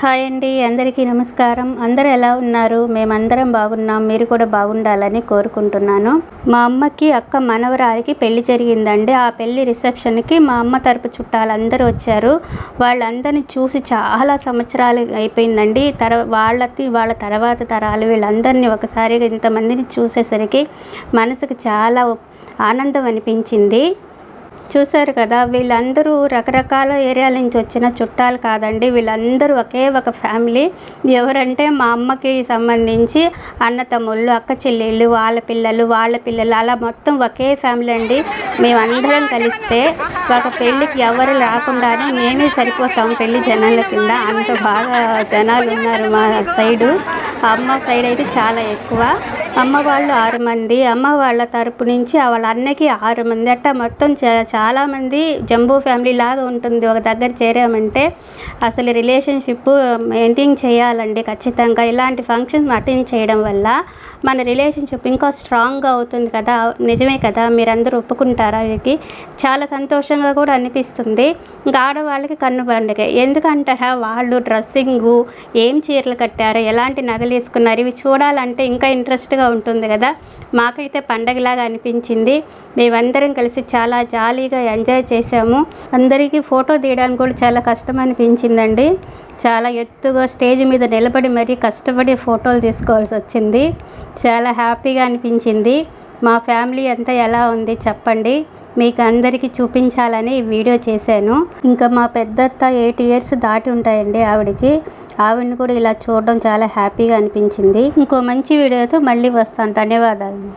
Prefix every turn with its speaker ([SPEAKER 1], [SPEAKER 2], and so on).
[SPEAKER 1] Hi అండి అందరికీ నమస్కారం. అందరూ ఎలా ఉన్నారు? మేమందరం బాగున్నాం. మీరు కూడా బాగుండాలని కోరుకుంటున్నాను. మా అమ్మకి అక్క మనవరాలికి పెళ్ళి జరిగిందండి. ఆ పెళ్ళి రిసెప్షన్కి మా అమ్మ తరపు చుట్టాలందరూ వచ్చారు. వాళ్ళందరిని చూసి చాలా సంవత్సరాలు అయిపోయిందండి. తర వాళ్ళకి వాళ్ళ తర్వాత తరాలు వీళ్ళందరినీ ఒకసారిగా ఇంతమందిని చూసేసరికి మనసుకు చాలా ఆనందం అనిపించింది. చూశారు కదా వీళ్ళందరూ రకరకాల ఏరియాల నుంచి వచ్చిన చుట్టాలు కాదండి. వీళ్ళందరూ ఒకే ఒక ఫ్యామిలీ. ఎవరంటే మా అమ్మకి సంబంధించి అన్న తమ్ముళ్ళు అక్క చెల్లెళ్ళు వాళ్ళ పిల్లలు వాళ్ళ పిల్లలు అలా మొత్తం ఒకే ఫ్యామిలీ అండి. మేమందరం కలిస్తే ఒక పెళ్ళికి ఎవరు రాకుండానే మేమే సరిపోతాం పెళ్ళి జనాల కింద. అంత బాగా జనాలు ఉన్నారు మా సైడు. అమ్మ సైడ్ అయితే చాలా ఎక్కువ. అమ్మ వాళ్ళు ఆరు మంది. అమ్మ వాళ్ళ తరపు నుంచి వాళ్ళ అన్నకి ఆరు మంది. అట్ట మొత్తం చాలామంది జంబూ ఫ్యామిలీ లాగా ఉంటుంది. ఒక దగ్గర చేరామంటే అసలు రిలేషన్షిప్ మెయింటైన్ చేయాలండి ఖచ్చితంగా. ఇలాంటి ఫంక్షన్స్ అటెండ్ చేయడం వల్ల మన రిలేషన్షిప్ ఇంకా స్ట్రాంగ్గా అవుతుంది కదా. నిజమే కదా. మీరందరూ ఒప్పుకుంటారా ఇది చాలా సంతోషంగా కూడా అనిపిస్తుంది. ఇంకా ఆడవాళ్ళకి కన్ను పండుగ. ఎందుకంటారా? వాళ్ళు డ్రెస్సింగు ఏం చీరలు కట్టారు? ఎలాంటి నగలు వేసుకున్నారు ఇవి చూడాలంటే ఇంకా ఇంట్రెస్ట్గా ఉంటుంది కదా. మాకైతే పండగలాగా అనిపించింది. మేమందరం కలిసి చాలా జాలీగా ఎంజాయ్ చేసాము అందరికీ ఫోటో తీయడానికి కూడా చాలా కష్టం అనిపించిందండి. చాలా ఎత్తుగా స్టేజ్ మీద నిలబడి మరీ కష్టపడి ఫోటోలు తీసుకోవాల్సి వచ్చింది. చాలా హ్యాపీగా అనిపించింది. మా ఫ్యామిలీ అంతా ఎలా ఉంది చెప్పండి? మీకు అందరికీ చూపించాలని ఈ వీడియో చేశాను. ఇంకా మా పెద్దత్త ఎయిట్ ఇయర్స్ దాటి ఉంటాయండి ఆవిడకి. ఆవిడని కూడా ఇలా చూడడం చాలా హ్యాపీగా అనిపించింది. ఇంకో మంచి వీడియోతో మళ్ళీ వస్తాను. ధన్యవాదాలు.